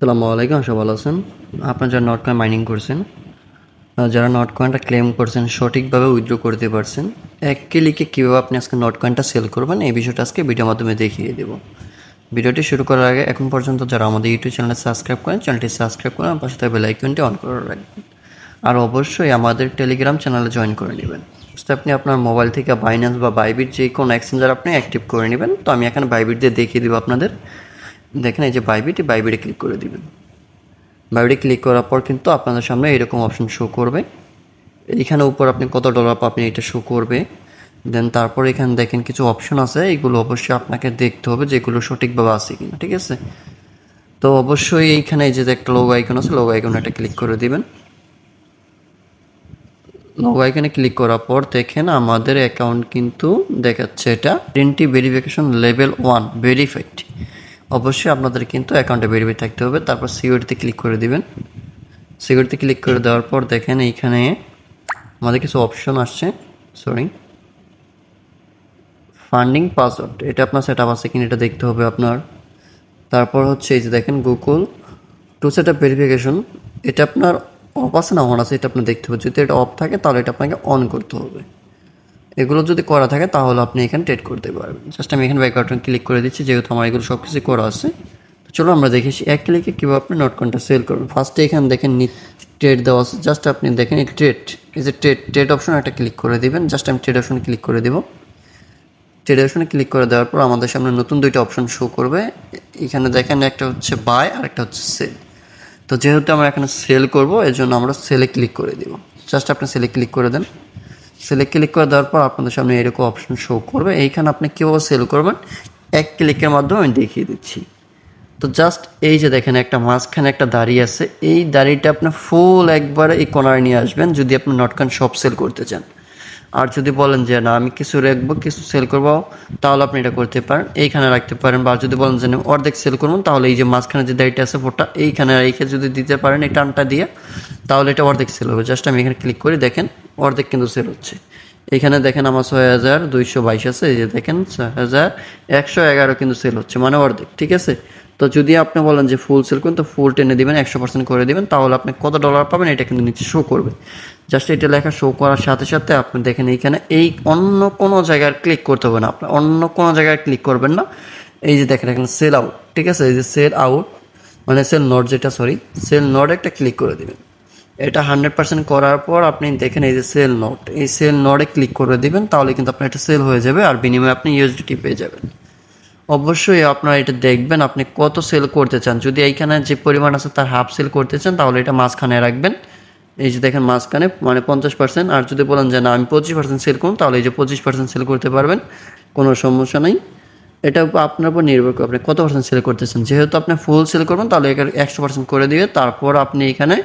আসসালামু আলাইকুম, আশা ভালো আছেন। আপনারা যারা নট কয়েন মাইনিং করছেন যারা নট কয়েনটা ক্লেম করছেন, সঠিকভাবে উইথড্র করতে পারছেন, এক ক্লিকে কীভাবে আপনি আজকে নট কয়েনটা সেল করবেন, এই বিষয়টা আজকে ভিডিওর মাধ্যমে দেখিয়ে দেবো। ভিডিওটি শুরু করার আগে এখন পর্যন্ত যারা আমাদের ইউটিউব চ্যানেলে সাবস্ক্রাইব করেন চ্যানেলটি সাবস্ক্রাইব করেন পাশে থাকা বেল আইকনটি অন করে রাখবেন। আর অবশ্যই আমাদের টেলিগ্রাম চ্যানেলে জয়েন করে নেবেন। আপনি আপনার মোবাইল থেকে বাইন্যান্স বা বাইবিট যে কোনো এক্সচেঞ্জার আপনি অ্যাক্টিভ করে নেবেন। তো আমি এখানে বাইবিট দিয়ে দেখিয়ে দেবো আপনাদের। দেখেন এই যে বাইবিটি বাইবিটে ক্লিক করে দিবেন। বাইরে ক্লিক করার পর কিন্তু আপনাদের সামনে এরকম অপশন শো করবে। এখানে উপর আপনি কত ডলার পাবেন এটা শো করবে। দেন তারপর এখানে দেখেন কিছু অপশন আছে, এগুলো অবশ্যই আপনাকে দেখতে হবে যেগুলো সঠিকভাবে আছে কিনা, ঠিক আছে? তো অবশ্যই এইখানে এই যে একটা লোগো আইকন আছে লোগো আইকন একটা ক্লিক করে দিবেন। লোগো আইকনে ক্লিক করার পর দেখেন আমাদের অ্যাকাউন্ট কিন্তু দেখাচ্ছে এটা। Twenty verification level one verified অবশ্যই আপনাদের কিন্তু অ্যাকাউন্টে ভেরিফাই থাকতে হবে। তারপর সিকিউরিটিতে ক্লিক করে দিবেন। সিকিউরিটি ক্লিক করে দেওয়ার পর দেখেন এইখানে আমাদের কিছু অপশন আসছে। সরি ফান্ডিং পাসওয়ার্ড এটা আপনার সেট আপ আছে কিনা এটা দেখতে হবে আপনার। তারপর হচ্ছে এই যে দেখেন Google two set up verification এটা আপনার অফ আছে না অন আছে এটা আপনার দেখতে হবে। যদি এটা অফ থাকে তাহলে এটা আপনাকে অন করতে হবে। এগুলো যদি করা থাকে, তাহলে আপনি এখানে ট্রেড করতে পারবেন। জাস্ট আমি এখানে ব্যাক বাটন ক্লিক করে দিচ্ছি, যেহেতু আমার এগুলো সব কিছু করা আছে। তো চলো আমরা দেখেছি এক ক্লিকে কীভাবে আপনি নোট কয়েনটা সেল করবেন। ফার্স্টে এখানে দেখেন ট্রেড দেওয়া আছে। জাস্ট আপনি দেখেন এই ট্রেড এই যে ট্রেড ট্রেড অপশন একটা ক্লিক করে দিবেন। জাস্ট আমি ট্রেড অপশনে ক্লিক করে দিব। ট্রেড অপশনে ক্লিক করে দেওয়ার পর আমাদের সামনে নতুন দুইটা অপশন শো করবে। এখানে দেখেন একটা হচ্ছে বাই আর একটা হচ্ছে সেল তো যেহেতু আমরা এখানে সেল করব এর জন্য আমরা সেলে ক্লিক করে দিব। জাস্ট আপনি সেলে ক্লিক করে দেন। সেলে ক্লিক করে দেওয়ার পর আপনাদের সামনে এরকম অপশন শো করবে। এইখানে আপনি কীভাবে সেল করবেন? এক ক্লিকের মাধ্যমে আমি দেখিয়ে দিচ্ছি। তো জাস্ট এই যে দেখেন একটা মাঝখানে একটা দাড়ি আছে। এই দাঁড়িটা আপনি ফুল একবার এই কোনায় নিয়ে আসবেন যদি আপনি নটকান শপ সেল করতে চান। আর যদি বলেন যে, না, আমি কিছু রাখব, কিছু সেল করব, তাহলে আপনি এটা করতে পারেন। এইখানে রাখতে পারেন বা যদি বলেন যে অর্ধেক সেল করবেন তাহলে এই যে মাঝখানে যে দাড়িটা আছে ফোটা এইখানে রেখে যদি দিতে পারেন, এই টানটা দিয়ে, তাহলে এটা অর্ধেক সেল হবে। জাস্ট আমি এখানে ক্লিক করে দেখেন, অর্ধেক কিন্তু সেল হচ্ছে। এখানে দেখেন আমার ছয় হাজার দুইশো বাইশ আছে, এই যে দেখেন, ছয় হাজার একশো এগারো কিন্তু সেল হচ্ছে মানে অর্ধেক, ঠিক আছে? তো যদি আপনি বলেন যে ফুল সেল করুন, তো ফুল টেনে দিবেন একশো পার্সেন্ট করে দেবেন, তাহলে আপনি কত ডলার পাবেন এটা কিন্তু নিচে শো করবে। জাস্ট এটা লেখা শো করার সাথে সাথে আপনি দেখেন এইখানে এই অন্য কোনো জায়গায় ক্লিক করতে হবে না আপনার অন্য কোনো জায়গায় ক্লিক করবেন না। এই যে দেখেন, এখানে সেল আউট ঠিক আছে? এই যে সেল আউট মানে সেল নট যেটা সরি সেল নট একটা ক্লিক করে দেবেন। এটা হান্ড্রেড পার্সেন্ট করার পর আপনি দেখেন এই যে সেল নোট এই সেল নোটে ক্লিক করে দিবেন, তাহলে কিন্তু আপনার এটা সেল হয়ে যাবে, আর বিনিময়ে আপনি ইউএসডিটি পেয়ে যাবেন। অবশ্যই আপনারা এটা দেখবেন, আপনি কত সেল করতে চান। যদি এইখানে যে পরিমাণ আছে তার হাফ সেল করতে চান, তাহলে এটা মাঝখানে রাখবেন। এই যে দেখেন মাঝখানে মানে পঞ্চাশ পার্সেন্ট আর যদি বলেন যে না, আমি পঁচিশ পার্সেন্ট সেল করুন তাহলে এই যে পঁচিশ পার্সেন্ট সেল করতে পারবেন। কোনো সমস্যা নেই। এটা আপনার উপর নির্ভর করে আপনি কত পার্সেন্ট সেল করতেছেন যেহেতু আপনি ফুল সেল করবেন, তাহলে এখানে একশো পার্সেন্ট করে দিবে। তারপর আপনি এখানে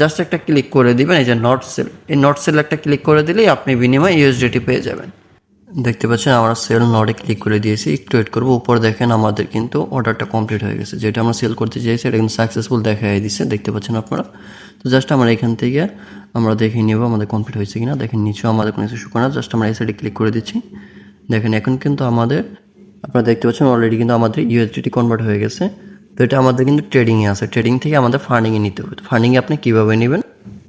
জাস্ট একটা ক্লিক করে দিবেন, এই যে নট সেল এই নট সেল একটা ক্লিক করে দিলেই আপনি বিনিময়ে ইউএসডিটি পেয়ে যাবেন। দেখতে পাচ্ছেন, আমরা সেল নটে ক্লিক করে দিয়েছি। একটু ওয়েট করব, উপর দেখেন আমাদের কিন্তু অর্ডারটা কমপ্লিট হয়ে গেছে। যেটা আমরা সেল করতে চাইছি, এটা কিন্তু সাকসেসফুল দেখা দিচ্ছে দেখতে পাচ্ছেন আপনারা। তো জাস্ট আমরা এখান থেকে আমরা দেখে নেব আমাদের কমপ্লিট হয়েছে কিনা। দেখেন, নিচেও আমাদের কোনো কিছু না। জাস্ট আমরা এই সাইডে ক্লিক করে দিচ্ছি। দেখেন, এখন কিন্তু আমাদের, আপনারা দেখতে পাচ্ছেন অলরেডি কিন্তু আমাদের ইউএসডিটি কনভার্ট হয়ে গেছে। তো এটা আমাদের কিন্তু ট্রেডিংয়ে আছে। ট্রেডিং থেকে আমাদের ফান্ডিংয়ে নিতে হবে। ফান্ডিংয়ে আপনি কীভাবে নেবেন?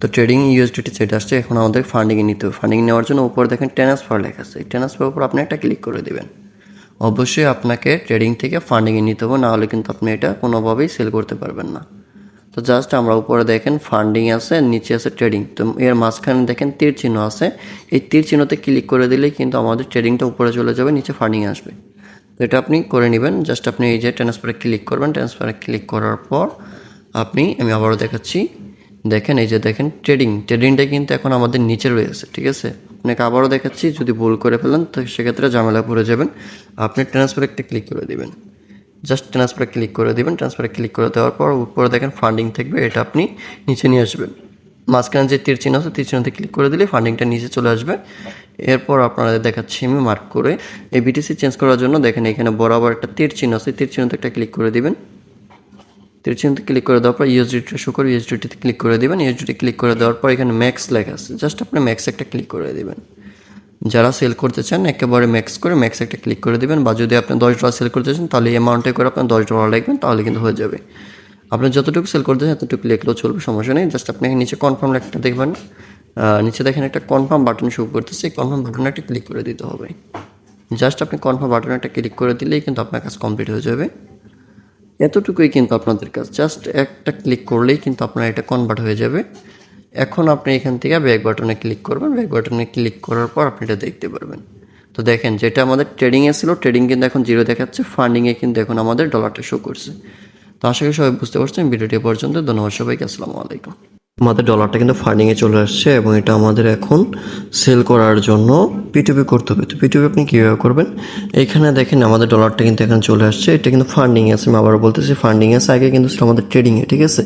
তো ট্রেডিং ইউএসডিটি সেটা আসছে, এখন আমাদের ফান্ডিংয়ে নিতে হবে। ফান্ডিং নেওয়ার জন্য উপরে দেখেন ট্রান্সফার লেখা আছে। এই ট্রান্সফার উপর আপনি একটা ক্লিক করে দেবেন। অবশ্যই আপনাকে ট্রেডিং থেকে ফান্ডিংয়ে নিতে হবে নাহলে কিন্তু আপনি এটা কোনোভাবেই সেল করতে পারবেন না। তো জাস্ট আমরা উপরে দেখেন ফান্ডিং আছে, নিচে আছে ট্রেডিং তো এর মাঝখানে দেখেন তীর চিহ্ন আছে। এই তীর চিহ্নতে ক্লিক করে দিলেই কিন্তু আমাদের ট্রেডিংটা উপরে চলে যাবে, নিচে ফান্ডিং আসবে। তো এটা আপনি করে নেবেন। জাস্ট আপনি এই যে ট্রান্সফারে ক্লিক করবেন ট্রান্সফারে ক্লিক করার পর আপনি, আমি আবারও দেখাচ্ছি দেখেন, এই যে দেখেন ট্রেডিং ট্রেডিংটা কিন্তু এখন আমাদের নিচে রয়েছে ঠিক আছে? আপনাকে আবারও দেখাচ্ছি, যদি ভুল করে ফেলেন, তো সেক্ষেত্রে ঝামেলা পড়ে যাবেন। আপনি ট্রান্সফারে একটা ক্লিক করে দেবেন। জাস্ট ট্রান্সফারে ক্লিক করে দেবেন। ট্রান্সফারে ক্লিক করে দেওয়ার পর উপরে দেখেন ফান্ডিং থাকবে, এটা আপনি নিচে নিয়ে আসবেন। মাঝখানে যে তীর চিহ্ন আছে, তীর চিহ্নতে ক্লিক করে দিলে ফান্ডিংটা নিচে চলে আসবে। এরপর আপনাদের দেখাচ্ছি, আমি মার্ক করে এই বিটিসি চেঞ্জ করার জন্য দেখেন, এখানে বরাবর একটা তীর চিহ্ন আছে, তীর চিহ্নতে একটা ক্লিক করে দিবেন। তীর ক্লিক করে দেওয়ার পর ইউএসডিটি শো করে ইউএসডিটিতে ক্লিক করে দিবেন ইউএসডিটি ক্লিক করে দেওয়ার পর এখানে ম্যাক্স লেখা আছে। জাস্ট আপনি ম্যাক্স একটা ক্লিক করে দেবেন। যারা সেল করতে চান, একেবারে ম্যাক্স করে ম্যাক্স একটা ক্লিক করে দিবেন বা যদি আপনি দশ ডলার সেল করতে চান, তাহলে অ্যামাউন্টে করে আপনার দশ ডলার লিখবেন, তাহলে কিন্তু হয়ে যাবে। আপনি যতটুকু সেল করতে চান ততটুকু লিখলেও চলবে, সমস্যা নেই। জাস্ট আপনি নিচে কনফার্ম একটা দেখবেন। নিচে দেখেন একটা কনফার্ম বাটন শো করতেছে কনফার্ম বাটনে একটা ক্লিক করে দিতে হবে। জাস্ট আপনি কনফার্ম বাটনে একটা ক্লিক করে দিলেই কিন্তু আপনার কাজ কমপ্লিট হয়ে যাবে। এতটুকুই কিন্তু আপনাদের কাজ। জাস্ট একটা ক্লিক করলেই কিন্তু আপনার এটা কনভার্ট হয়ে যাবে। এখন আপনি এখান থেকে ব্যাক বাটনে ক্লিক করবেন। ব্যাক বাটনে ক্লিক করার পর আপনি এটা দেখতে পারবেন। তো দেখেন, যেটা আমাদের ট্রেডিংয়ে ছিল ট্রেডিং কিন্তু এখন জিরো দেখাচ্ছে। ফান্ডিংয়ে কিন্তু এখন আমাদের ডলারটা শো করছে। তো আশা করি সবাই বুঝতে পারছেন। ভিডিওটি পর্যন্ত। ধন্যবাদ সবাইকে। আসসালামু আলাইকুম। আমাদের ডলারটা কিন্তু ফান্ডিংয়ে চলে আসছে এবং এটা আমাদের এখন সেল করার জন্য পিটুপি করতে হবে। তো পিটুপি আপনি কীভাবে করবেন? এখানে দেখেন আমাদের ডলারটা কিন্তু এখানে চলে আসছে। এটা কিন্তু ফান্ডিং আছে, আমি আবার বলতেছি ফান্ডিং আছে। আগে কিন্তু ছিল আমাদের ট্রেডিংয়ে ঠিক আছে?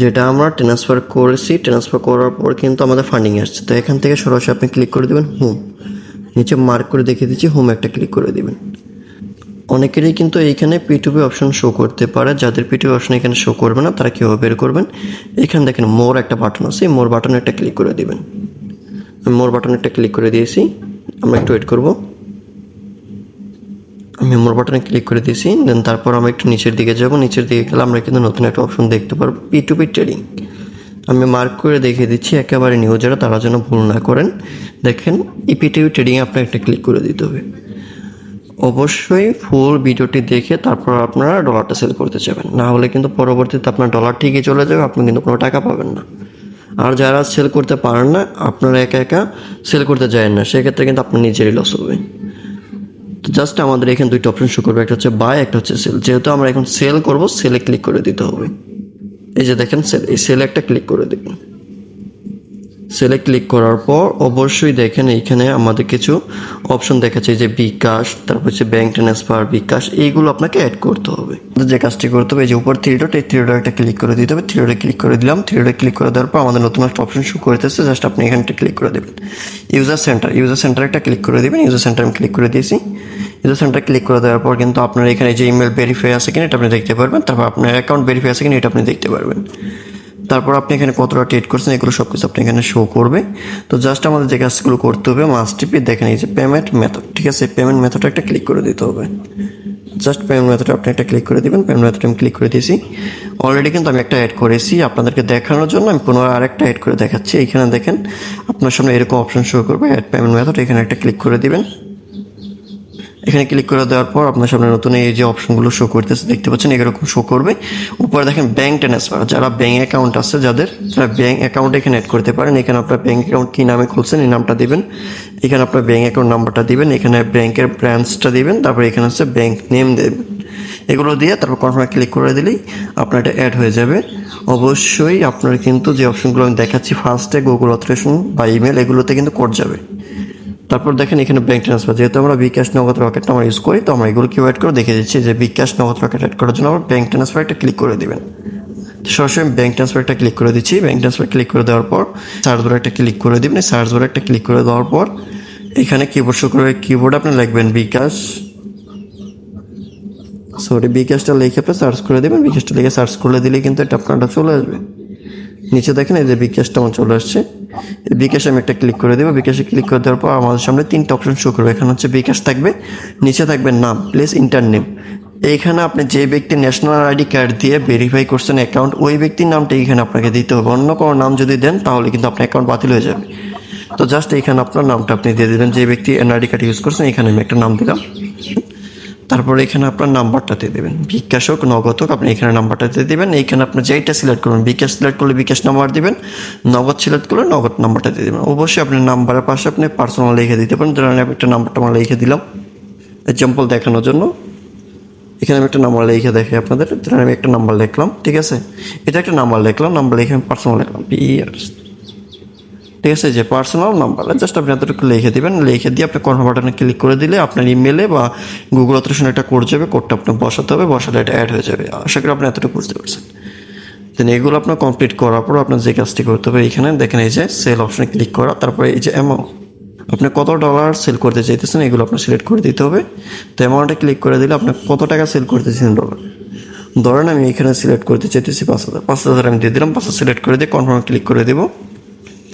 যেটা আমরা ট্রান্সফার করেছি ট্রান্সফার করার পর কিন্তু আমাদের ফান্ডিং আসছে। তো এখান থেকে সরাসরি আপনি ক্লিক করে দেবেন হোম নিচে মার্ক করে দেখিয়ে দিচ্ছি হোম একটা ক্লিক করে দেবেন। অনেকেরই কিন্তু এইখানে পিটুপি অপশন শো করতে পারে। যাদের পিটুপি অপশন এখানে শো করবে না, তারা কীভাবে বের করবেন? এখানে দেখেন মোর একটা বাটন আছে মোর বাটনে একটা ক্লিক করে দেবেন। আমি মোর বাটনে একটা ক্লিক করে দিয়েছি। আমরা একটু ওয়েট করব। আমি মোর বাটনে ক্লিক করে দিয়েছি দেন তারপর আমরা একটু নিচের দিকে যাব। নিচের দিকে গেলে আমরা কিন্তু নতুন একটা অপশন দেখতে পারব পিটুপি ট্রেডিং আমি মার্ক করে দেখিয়ে দিচ্ছি, একেবারে নিউ যারা তারা যেন ভুল না করেন। দেখেন, এই পিটুপি ট্রেডিংয়ে আপনার একটা ক্লিক করে দিতে হবে। অবশ্যই ফুল ভিডিওটি দেখে তারপর আপনারা ডলারটা সেল করতে যাবেন। না হলে কিন্তু পরবর্তীতে আপনার ডলার ঠিকই চলে যাবে, আপনি কিন্তু কোনো টাকা পাবেন না। আর যারা সেল করতে পারেন না, আপনারা একা একা সেল করতে যায় না। সেক্ষেত্রে কিন্তু আপনার নিজেরই লস হবে। তো জাস্ট আমাদের এখানে দুইটা অপশন শো করবে, একটা হচ্ছে বাই একটা হচ্ছে সেল যেহেতু আমরা এখন সেল করব সেলে ক্লিক করে দিতে হবে। এই যে দেখেন সেল এই সেলে একটা ক্লিক করে দেবেন। সেলে ক্লিক করার পর অবশ্যই দেখেন এইখানে আমাদের কিছু অপশন দেখাচ্ছে যে বিকাশ, তারপর হচ্ছে ব্যাংক ট্রান্সফার বিকাশ, এইগুলো আপনাকে অ্যাড করতে হবে। যে কাজটি করতে হবে যে উপর থ্রি ডট এই থ্রি ডট একটা ক্লিক করে দিতে হবে। থ্রি ডটে ক্লিক করে দিলাম থ্রি ডটে ক্লিক করে দেওয়ার পর আমাদের নতুন একটা অপশন শো করতেছে জাস্ট আপনি এখানটা ক্লিক করে দেবেন। ইউজার সেন্টার ইউজার সেন্টার একটা ক্লিক করে দেবেন ইউজার সেন্টার আমি ক্লিক করে দিয়েছি। ইউজার সেন্টার ক্লিক করে দেওয়ার পর কিন্তু আপনার এখানে যে ইমেল ভেরিফাই আছে কিনা এটা আপনি দেখতে পারবেন, তারপর আপনার অ্যাকাউন্ট ভেরিফাই আছে কিনা এটা আপনি দেখতে পারবেন। তারপর আপনি এখানে কতটা ট্রেড করছেন, এগুলো সব কিছু আপনি এখানে শো করবে। তো জাস্ট আমাদের যে কাজগুলো করতে হবে মাস্ট টিপে দেখেন এই যে পেমেন্ট মেথড ঠিক আছে? পেমেন্ট মেথডটা একটা ক্লিক করে দিতে হবে। জাস্ট পেমেন্ট মেথডে আপনি একটা ক্লিক করে দেবেন পেমেন্ট মেথড আমি ক্লিক করে দিয়েছি। অলরেডি কিন্তু আমি একটা অ্যাড করেছি, আপনাদেরকে দেখানোর জন্য আমি পুনরায় আরেকটা অ্যাড করে দেখাচ্ছি। এখানে দেখেন, আপনার সামনে এরকম অপশন শো করবে অ্যাড পেমেন্ট মেথড এখানে একটা ক্লিক করে দিবেন। এখানে ক্লিক করে দেওয়ার পর আপনার সামনে নতুন এই যে অপশনগুলো শো করতেছে, দেখতে পাচ্ছেন এরকম শো করবে। উপরে দেখেন ব্যাঙ্ক ট্রান্সফার যারা ব্যাঙ্ক অ্যাকাউন্ট আছে যাদের, তারা ব্যাঙ্ক অ্যাকাউন্ট এখানে অ্যাড করতে পারেন। এখানে আপনার ব্যাঙ্ক অ্যাকাউন্ট কী নামে খুলছেন, এই নামটা দিবেন। এখানে আপনার ব্যাঙ্ক অ্যাকাউন্ট নাম্বারটা দিবেন, এখানে ব্যাংকের ব্রাঞ্চটা দিবেন, তারপর এখানে হচ্ছে ব্যাঙ্ক নেম দেবেন। এগুলো দিয়ে তারপর কনফার্মে ক্লিক করে দিলেই আপনার এটা অ্যাড হয়ে যাবে। অবশ্যই আপনার কিন্তু যে অপশনগুলো আমি দেখাচ্ছি ফার্স্টে গুগল অথরেশন বা ইমেল এগুলোতে কিন্তু কোড যাবে। তারপর দেখেন এখানে ব্যাংক ট্রান্সফার যেহেতু আমরা বিকাশ নগদ রকেট আমরা ইউজ করি, তো আমরা এগুলো কিউ অ্যাড করে দেখে দিচ্ছি যে বিকাশ নগদ রকেট অ্যাড করার জন্য আমরা ব্যাংক ট্রান্সফার একটা ক্লিক করে দেবেন। সরাসরি ব্যাংক ট্রান্সফার একটা ক্লিক করে দিচ্ছি। ব্যাংক ট্রান্সফার ক্লিক করে দেওয়ার পর সার্চ বারে একটা ক্লিক করে দিবেন। সার্চ বারে একটা ক্লিক করে দেওয়ার পর এখানে কিবোর্ড শো করে কিবোর্ড আপনি লিখবেন বিকাশ সরি বিকাশটা লিখে আপনি সার্চ করে দেবেন। বিকাশটা লিখে সার্চ করে দিলে কিন্তু এটা আপনারটা চলে আসবে। নিচে দেখেন, এই যে বিকাশটা আমার চলে আসছে। বিকাশে আমি একটা ক্লিক করে দেবো। বিকাশে ক্লিক করে দেওয়ার পর আমাদের সামনে তিনটা অপশন শো করবে। এখানে হচ্ছে বিকাশ থাকবে, নিচে থাকবে নাম প্লেস ইন্টার নেম এইখানে আপনি যে ব্যক্তি ন্যাশনাল আইডি কার্ড দিয়ে ভেরিফাই করছেন অ্যাকাউন্ট ওই ব্যক্তির নামটা এইখানে আপনাকে দিতে হবে। অন্য কোনো নাম যদি দেন, তাহলে কিন্তু আপনার অ্যাকাউন্ট বাতিল হয়ে যাবে। তো জাস্ট এইখানে আপনার নামটা আপনি দিয়ে দেবেন। যে ব্যক্তি এনআইডি কার্ড ইউজ করছেন এখানে আমি একটা নাম দিলাম। তারপরে এখানে আপনার নাম্বারটা দিয়ে দেবেন। বিকাশ হোক, নগদ হোক, আপনি এখানে নাম্বারটা দিয়ে দেবেন। এইখানে আপনি যেইটা সিলেক্ট করবেন, বিকাশ সিলেক্ট করলে বিকাশ নাম্বার দেবেন। নগদ সিলেক্ট করলে নগদ নাম্বারটা দিয়ে দেবেন। অবশ্যই আপনার নাম্বারের পাশে আপনি পার্সোনাল লিখে দিতে পারেন। ধরেন আমি একটা নাম্বারটা আমার লিখে দিলাম। এক্সাম্পল দেখানোর জন্য। এখানে আমি একটা নাম্বার লিখে দেখি আপনাদের। ধরেন আমি একটা নাম্বার লিখলাম, ঠিক আছে? এটা একটা নাম্বার লিখলাম নাম্বার লিখে আমি পার্সোনাল লিখলাম। পিআর ঠিক আছে, যে পার্সোনাল নাম্বার জাস্ট আপনি এতটুকু লিখে দেবেন। লিখে দিয়ে আপনি কনফার্ম বাটনে ক্লিক করে দিলে আপনার ইমেলে বা গুগল অথরেশন একটা কোড যাবে কোডটা আপনি বসাতে হবে, বসালে এটা অ্যাড হয়ে যাবে। আশা করি আপনি এতটুকু বুঝতে পারছেন। দেন এগুলো আপনার কমপ্লিট করার পর আপনার যে কাজটি করতে হবে, এখানে দেখেন এই যে সেল অপশনে ক্লিক করা, তারপরে এই যে অ্যামাউন্ট আপনি কত ডলার সেল করতে চাইতেছেন, এগুলো আপনার সিলেক্ট করে দিতে হবে। তো অ্যামাউন্টে ক্লিক করে দিলে আপনি কত টাকা সেল করতে চাইছেন ডলার ধরেন আমি এখানে সিলেক্ট করতে চাইতেছি পাঁচ হাজার পাঁচ হাজার আমি দিয়ে দিলাম, পাঁচ হাজার সিলেক্ট করে দিয়ে কনফার্মে ক্লিক করে দেবো।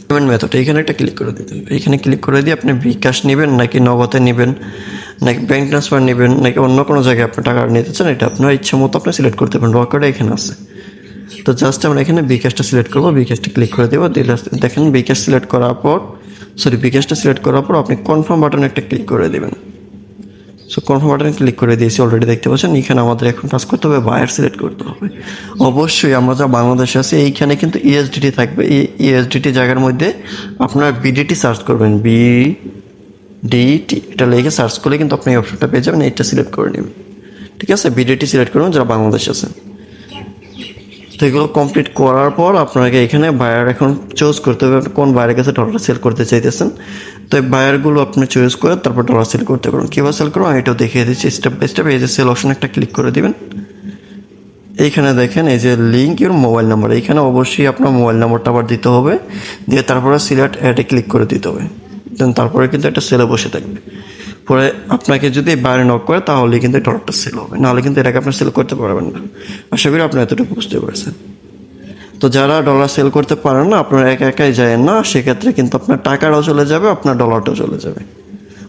পেমেন্ট মেথড এখানে একটা ক্লিক করে দিতে হবে। এখানে ক্লিক করে দিয়ে আপনি বিকাশ নেবেন, নাকি নগদে নেবেন, নাকি ব্যাঙ্ক ট্রান্সফার নেবেন, নাকি অন্য কোনো জায়গায় আপনি টাকা নিতে চান, এটা আপনার ইচ্ছা মতো আপনি সিলেক্ট করতে পারেন। রকেটে এখানে আছে। তো জাস্ট আমরা এখানে বিকাশটা সিলেক্ট করব বিকাশটা ক্লিক করে দেবো দিলে দেখেন বিকাশ সিলেক্ট করার পর সরি বিকাশটা সিলেক্ট করার পর আপনি কনফার্ম বাটনে একটা ক্লিক করে দেবেন। সো কনফার্ম বাটনে ক্লিক করে দিয়েছি অলরেডি দেখতে পাচ্ছেন। এখানে আমাদের এখন কাজ করতে হবে বায়ার সিলেক্ট করতে হবে। অবশ্যই আমরা যা বাংলাদেশে আছি, এইখানে কিন্তু E ইএসডিটি থাকবে। এই ইএসডিটি জায়গার মধ্যে আপনার বিডিটি সার্চ করবেন। বি ডিটি এটা লেগে সার্চ করলে কিন্তু আপনি এই অপশনটা পেয়ে যাবেন, এইটা সিলেক্ট করে নেবেন। ঠিক আছে? বিডিটি সিলেক্ট করবেন যারা বাংলাদেশে আছে তো এগুলো কমপ্লিট করার পর আপনাকে এখানে বায়ার এখন চুজ করতে হবে কোন বায়ারের কাছে ডলার সেল করতে চাইতেছেন। তো এই বায়ারগুলো আপনি চুজ করে তারপর ডলার সেল করতে পারবেন কীভাবে সেল করুন আমি এটাও দেখিয়ে দিচ্ছি। স্টেপ বাই স্টেপ এই যে সেল অপশন একটা ক্লিক করে দিবেন। এইখানে দেখেন এই যে লিঙ্ক ইউর মোবাইল নাম্বার এইখানে অবশ্যই আপনার মোবাইল নাম্বারটা আবার দিতে হবে। দিয়ে তারপরে সিলেক্ট অ্যাডে ক্লিক করে দিতে হবে। দেন তারপরে কিন্তু একটা সেলে বসে থাকবে। পরে আপনাকে যদি বাইরে নক করে তাহলে কিন্তু ডলারটা সেল হবে। নাহলে কিন্তু এটাকে আপনি সেল করতে পারবেন না। আশা করি আপনি এতটুকু বুঝতে পারছেন। তো যারা ডলার সেল করতে পারেন না, আপনারা একা একাই যায় না, সেক্ষেত্রে কিন্তু আপনার টাকাটাও চলে যাবে, আপনার ডলারটাও চলে যাবে।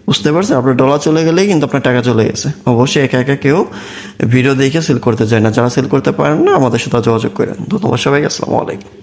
বুঝতে পারছেন? আপনার ডলার চলে গেলেই কিন্তু আপনার টাকা চলে গেছে। অবশ্যই একা একা কেউ ভিডিও দেখে সেল করতে যায় না। যারা সেল করতে পারেন না, আমাদের সাথে যোগাযোগ করেন। ধন্যবাদ সবাইকে, আসসালামু আলাইকুম।